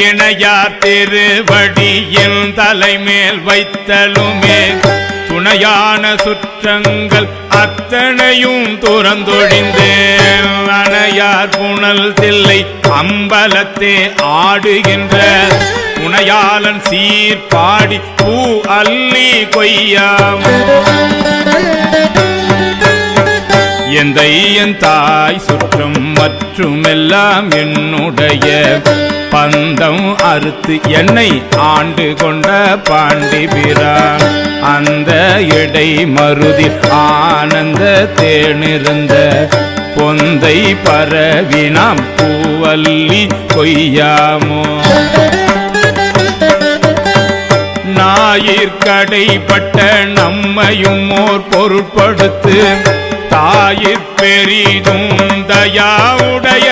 இணையார் திருவடியில் தலைமேல் வைத்தலுமே. துணையான சுற்றங்கள் அத்தனையும் துறந்தொழிந்தேன். அணையார் புனல் தில்லை அம்பலத்தே ஆடுகின்ற. துணையாளன் சீர்பாடி பூ அள்ளி கொய்யாம். என் தாய் சுற்றம் மற்றும் எல்லாம் என்னுடைய. பந்தம் அறுத்து என்னை ஆண்டு கொண்ட பாண்டிபிரான் அந்த இடை மருதி ஆனந்த தேனிருந்த பொந்தை பரவினாம் பூவல்லி கொய்யாமோ. ஞாயிற்கடைப்பட்ட நம்மையும் ஓர் பொருட்படுத்து தாயிற் பெரிதும் தயாவுடைய